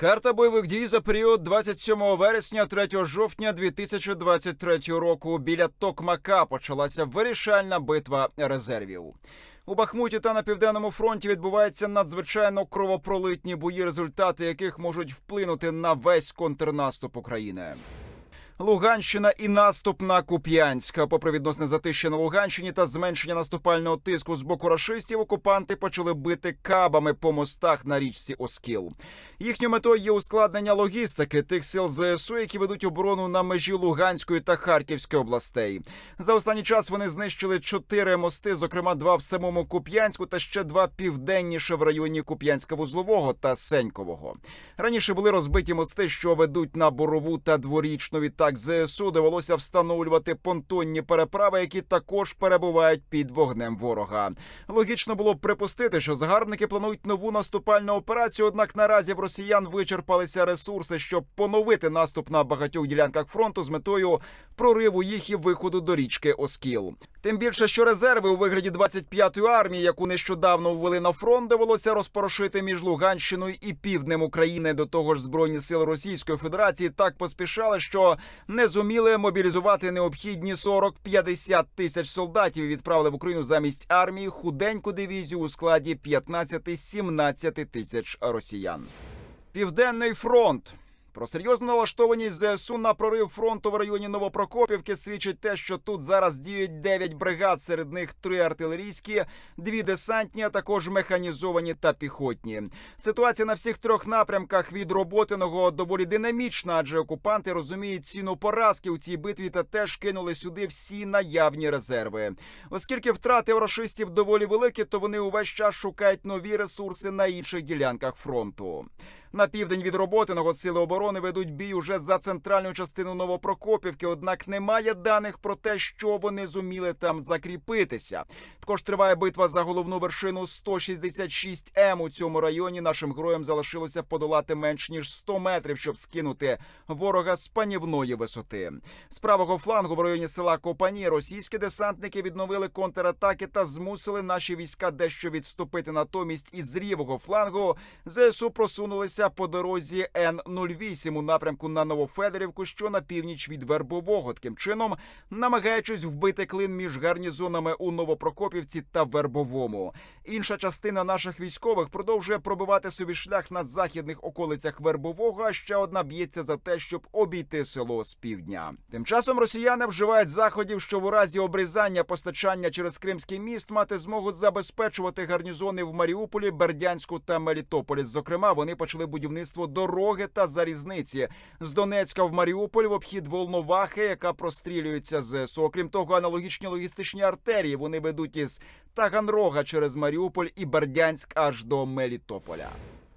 Карта бойових дій за період 27 вересня 3 жовтня 2023 року. Біля Токмака почалася вирішальна битва резервів. У Бахмуті та на південному фронті відбуваються надзвичайно кровопролитні бої, результати яких можуть вплинути на весь контрнаступ України. Луганщина і наступ на Куп'янськ. Попри відносне затища на Луганщині та зменшення наступального тиску з боку рашистів, окупанти почали бити кабами по мостах на річці Оскіл. Їхньою метою є ускладнення логістики тих сил ЗСУ, які ведуть оборону на межі Луганської та Харківської областей. За останній час вони знищили чотири мости, зокрема два в самому Куп'янську та ще два південніше в районі Куп'янська-Вузлового та Сенькового. Раніше були розбиті мости, що ведуть на борову та дворічну. Відтак ЗСУ довелося встановлювати понтонні переправи, які також перебувають під вогнем ворога. Логічно було б припустити, що загарбники планують нову наступальну операцію. Однак наразі в росіян вичерпалися ресурси, щоб поновити наступ на багатьох ділянках фронту з метою прориву їх і виходу до річки Оскіл. Тим більше, що резерви у вигляді 25-ї армії, яку нещодавно ввели на фронт, довелося розпорошити між Луганщиною і півднем України. До того ж, збройні сили Російської Федерації так поспішали, що не зуміли мобілізувати необхідні 40-50 тисяч солдатів і відправили в Україну замість армії худеньку дивізію у складі 15-17 тисяч росіян. Південний фронт. Про серйозну налаштованість ЗСУ на прорив фронту в районі Новопрокопівки свідчить те, що тут зараз діють 9 бригад, серед них три артилерійські, дві десантні, а також механізовані та піхотні. Ситуація на всіх трьох напрямках від роботиного доволі динамічна, адже окупанти розуміють ціну поразки у цій битві та теж кинули сюди всі наявні резерви. Оскільки втрати рашистів доволі великі, то вони увесь час шукають нові ресурси на інших ділянках фронту. На південь від роботиного сили оборони ведуть бій уже за центральну частину Новопрокопівки. Однак немає даних про те, що вони зуміли там закріпитися. Також триває битва за головну вершину 166 М. У цьому районі нашим героям залишилося подолати менш ніж 100 метрів, щоб скинути ворога з панівної висоти. З правого флангу в районі села Копані російські десантники відновили контратаки та змусили наші війська дещо відступити. Натомість із лівого флангу ЗСУ просунулися по дорозі Н-08 у напрямку на Новофедорівку, що на північ від Вербового. Таким чином, намагаючись вбити клин між гарнізонами у Новопрокопівці та Вербовому. Інша частина наших військових продовжує пробивати собі шлях на західних околицях Вербового. А ще одна б'ється за те, щоб обійти село з півдня. Тим часом росіяни вживають заходів, що в разі обрізання постачання через Кримський міст мати змогу забезпечувати гарнізони в Маріуполі, Бердянську та Мелітополі. Зокрема, вони почали будівництво дороги та залізниці з Донецька в Маріуполь в обхід Волновахи, яка прострілюється з. Окрім того, аналогічні логістичні артерії вони ведуть із Таганрога через Маріуполь і Бердянськ аж до Мелітополя.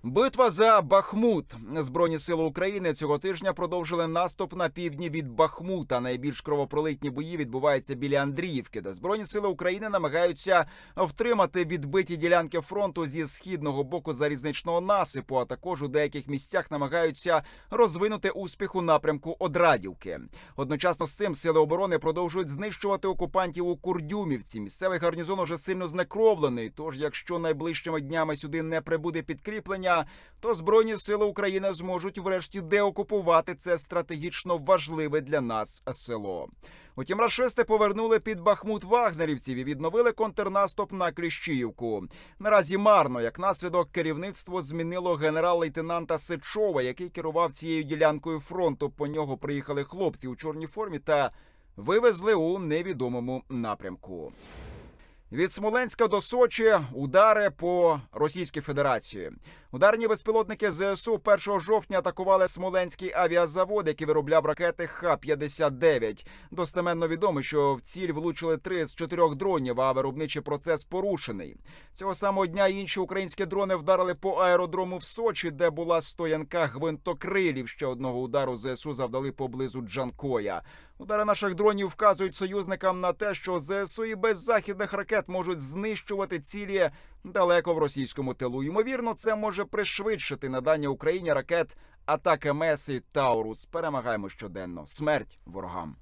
Битва за Бахмут. Збройні сили України цього тижня продовжили наступ на півдні від Бахмута. Найбільш кровопролитні бої відбуваються біля Андріївки, де збройні сили України намагаються втримати відбиті ділянки фронту зі східного боку залізничного насипу. А також у деяких місцях намагаються розвинути успіх у напрямку Одрадівки. Одночасно з цим сили оборони продовжують знищувати окупантів у Курдюмівці. Місцевий гарнізон уже сильно знекровлений. Тож, якщо найближчими днями сюди не прибуде підкріплення, то збройні сили України зможуть врешті деокупувати це стратегічно важливе для нас село. Утім, рашисти повернули під Бахмут вагнерівців і відновили контрнаступ на Кліщіївку. Наразі марно, як наслідок, керівництво змінило генерал-лейтенанта Сичова, який керував цією ділянкою фронту. По нього приїхали хлопці у чорній формі та вивезли у невідомому напрямку. Від Смоленська до Сочі удари по Російській Федерації. Ударні безпілотники ЗСУ 1 жовтня атакували Смоленський авіазавод, який виробляв ракети Х-59. Достеменно відомо, що в ціль влучили три з чотирьох дронів, а виробничий процес порушений. Цього самого дня інші українські дрони вдарили по аеродрому в Сочі, де була стоянка гвинтокрилів. Ще одного удару ЗСУ завдали поблизу Джанкоя. Удари наших дронів вказують союзникам на те, що ЗСУ і без західних ракет можуть знищувати цілі далеко в російському тилу. Ймовірно, це може пришвидшити надання Україні ракет атаки Меси Таурус. Перемагаємо щоденно. Смерть ворогам.